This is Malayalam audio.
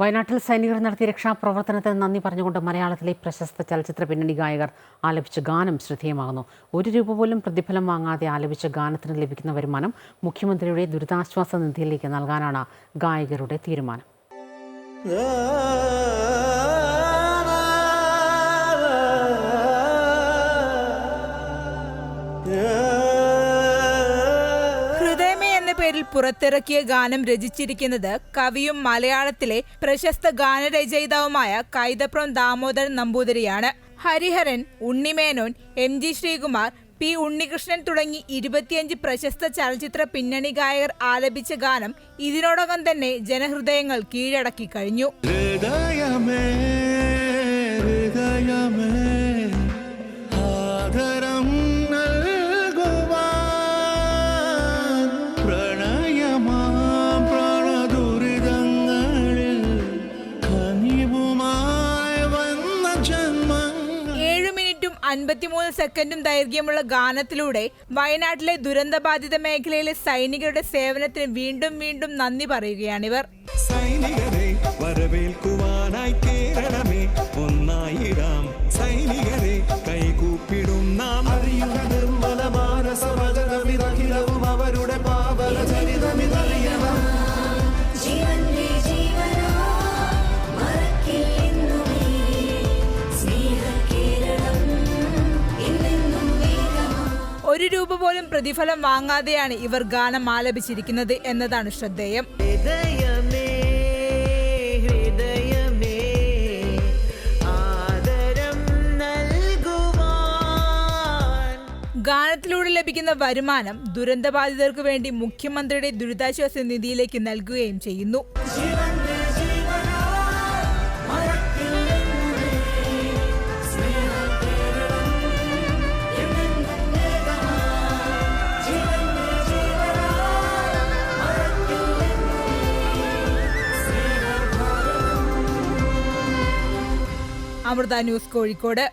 വയനാട്ടിൽ സൈനികർ നടത്തിയ രക്ഷാപ്രവർത്തനത്തിന് നന്ദി പറഞ്ഞുകൊണ്ട് മലയാളത്തിലെ പ്രശസ്ത ചലച്ചിത്ര പിന്നണി ഗായകർ ആലപിച്ച ഗാനം ശ്രദ്ധേയമാകുന്നു. ഒരു രൂപ പോലും പ്രതിഫലം വാങ്ങാതെ ആലപിച്ച ഗാനത്തിന് ലഭിക്കുന്ന വരുമാനം മുഖ്യമന്ത്രിയുടെ ദുരിതാശ്വാസ നിധിയിലേക്ക് നൽകാനാണ് ഗായകരുടെ തീരുമാനം. പേരിൽ പുറത്തിറക്കിയ ഗാനം രചിച്ചിരിക്കുന്നത് കവിയും മലയാളത്തിലെ പ്രശസ്ത ഗാനരചയിതാവുമായ കൈതപ്രം ദാമോദരൻ നമ്പൂതിരിയാണ്. Hariharan Unni Menon M G Sreekumar P Unnikrishnan തുടങ്ങി ഇരുപത്തിയഞ്ച് പ്രശസ്ത ചലച്ചിത്ര പിന്നണി ഗായകർ ആലപിച്ച ഗാനം ഇതിനോടകം തന്നെ ജനഹൃദയങ്ങൾ കീഴടക്കി കഴിഞ്ഞു. ഹൃദയമേ ഹൃദയമേ. അൻപത്തിമൂന്ന് സെക്കൻഡും ദൈർഘ്യമുള്ള ഗാനത്തിലൂടെ വയനാട്ടിലെ ദുരന്തബാധിത മേഖലയിലെ സൈനികരുടെ സേവനത്തിന് വീണ്ടും വീണ്ടും നന്ദി പറയുകയാണിവർ. സൈനികരെ വരവേൽക്കുവാനായി കേരളമേ ഒന്നായിടാം സൈനികരെ കൈകൂപ്പിടും നാം. അറിയുക നിർമ്മല അവരുടെ പാവന ചരിതമിതറിയണം ഒരു രൂപ പോലും പ്രതിഫലം വാങ്ങാതെയാണ് ഇവർ ഗാനം ആലപിച്ചിരിക്കുന്നത് എന്നതാണ് ശ്രദ്ധേയം. ഗാനത്തിലൂടെ ലഭിക്കുന്ന വരുമാനം ദുരന്തബാധിതർക്ക് വേണ്ടി മുഖ്യമന്ത്രിയുടെ ദുരിതാശ്വാസ നിധിയിലേക്ക് നൽകുകയും ചെയ്യുന്നു. അമൃത ന്യൂസ് കോഴിക്കോട്.